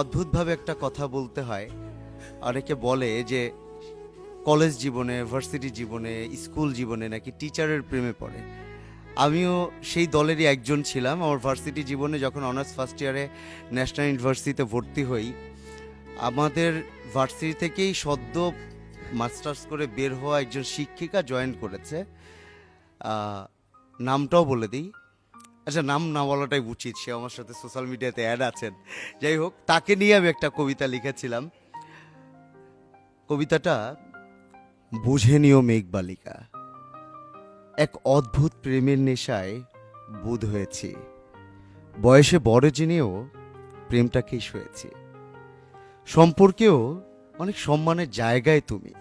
অদ্ভুতভাবে একটা কথা বলতে হয়। অনেকে বলে যে, কলেজ জীবনে, ভার্সিটি জীবনে, স্কুল জীবনে নাকি টিচারের প্রেমে পড়ে। আমিও সেই দলেরই একজন ছিলাম। আমার ভার্সিটি জীবনে যখন অনার্স ফার্স্ট ইয়ারে ন্যাশনাল ইউনিভার্সিটিতে ভর্তি হই, আমাদের ভার্সিটি থেকেই সদ্য মাস্টার্স করে বের হওয়া একজন শিক্ষিকা জয়েন করেছে। নামটাও বলে দিই। আচ্ছা নাম না বলাটাই উচিত সে আমার সাথে সোশ্যাল মিডিয়াতে অ্যাড আছেন। যাই হোক, তাকে নিয়ে আমি একটা কবিতা লিখেছিলাম। কবিতাটা, বুঝে নিও মেঘবালিকা, এক অদ্ভুত প্রেমের নেশায় বুধ হয়েছি। বয়সে বড় জেনেও প্রেমটাকেই শুয়েছি সম্পর্কেও অনেক সম্মানের জায়গায় তুমি।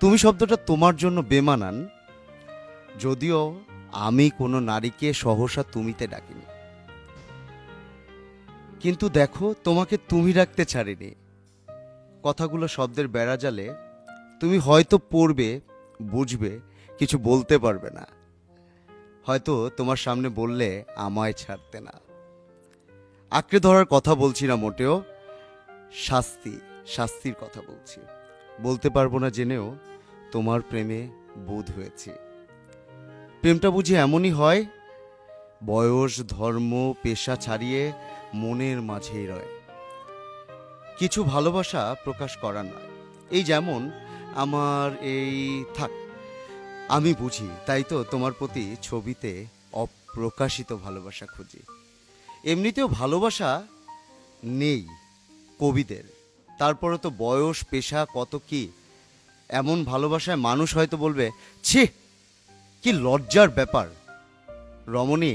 তুমি শব্দটা তোমার জন্য বেমানান, যদিও আমি কোনো নারীকে সহসা তুমিতে ডাকিনি। কিন্তু দেখো, তোমাকে তুমি রাখতে ছাড়িনি। কথাগুলো শব্দের বেড়া বেড়াজালে তুমি হয়তো পড়বে, বুঝবে, কিছু বলতে পারবে না। হয়তো তোমার সামনে বললে আমায় ছাড়তে না। আঁকড়ে ধরার কথা বলছি না মোটেও, শাস্তি, শাস্তির কথা বলছি। বলতে পারব না জেনেও তোমার প্রেমে বোধ হয়েছে। প্রেমটা বুঝি এমনই হয়? বয়স, ধর্ম, পেশা ছাড়িয়ে মনের মাঝেই রয়। কিছু ভালোবাসা প্রকাশ করার না এই যেমন আমার এই, থাক, আমি বুঝি, তাই তো তোমার প্রতি ছবিতে অপ্রকাশিত ভালোবাসা খুঁজি। এমনিতেও ভালোবাসা নেই কবিদের। তারপরে তো বয়স, পেশা, কত কি, এমন ভালোবাসায় মানুষ হয়তো বলবে, ছি! কি লজ্জার ব্যাপার? রমণী,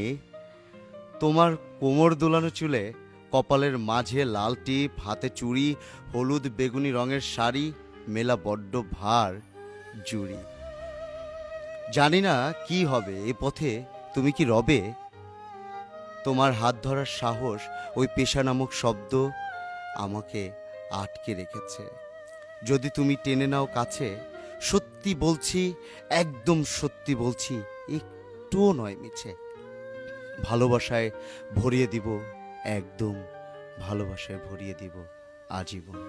তোমার কোমর দোলানো চুলে কপালের মাঝে লাল টিপ, হাতে চুড়ি, হলুদ বেগুনি রঙের শাড়ি, মেলা বড্ড ভার, জুড়ি। জানি না কি হবে, এ পথে তুমি কি রবে? তোমার হাত ধরার সাহস, ওই পেশা নামক শব্দ আমাকে আটকে রেখেছে। যদি তুমি টেনে নাও কাছে সত্যি বলছি, একদম সত্যি বলছি, একটুও নয় মিছে। ভালোবাসায় ভরিয়ে দিব, একদম ভালোবাসায় ভরিয়ে দিব আজীবন।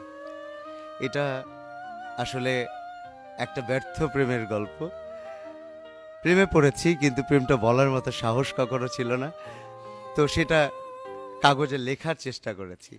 এটা আসলে একটা ব্যর্থ প্রেমের গল্প। প্রেমে পড়েছি, কিন্তু প্রেমটা বলার মতো সাহস কখনো ছিল না। তো সেটা কাগজে লেখার চেষ্টা করেছি।